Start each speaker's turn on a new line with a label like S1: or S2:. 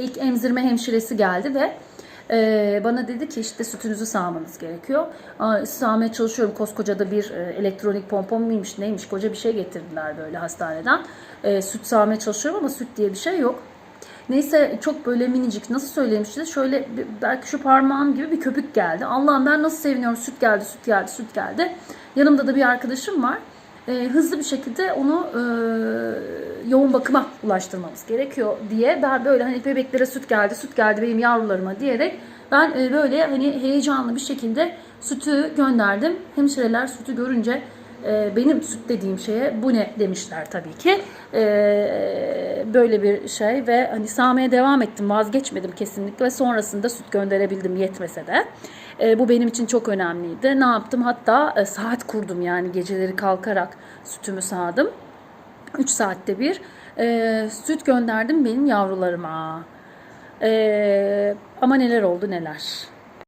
S1: ilk emzirme hemşiresi geldi ve e, bana dedi ki işte sütünüzü sağmanız gerekiyor. Aa, sağmaya çalışıyorum. Koskoca da bir e, elektronik pompon muymuş neymiş koca bir şey getirdiler böyle hastaneden. E, süt sağmaya çalışıyorum ama süt diye bir şey yok. Neyse çok böyle minicik nasıl söyleyeyim işte şöyle belki şu parmağım gibi bir köpük geldi. Allah'ım ben nasıl seviniyorum süt geldi süt geldi süt geldi. Yanımda da bir arkadaşım var. Ee, hızlı bir şekilde onu e, yoğun bakıma ulaştırmamız gerekiyor diye ben böyle hani bebeklere süt geldi süt geldi benim yavrularıma diyerek ben e, böyle hani heyecanlı bir şekilde sütü gönderdim. Hemşireler sütü görünce e, benim süt dediğim şeye bu ne demişler tabii ki. E, böyle bir şey ve hani sağmaya devam ettim vazgeçmedim kesinlikle ve sonrasında süt gönderebildim yetmese de. Bu benim için çok önemliydi. Ne yaptım? Hatta saat kurdum yani geceleri kalkarak sütümü sağdım. 3 saatte bir e, süt gönderdim benim yavrularıma. E, ama neler oldu neler.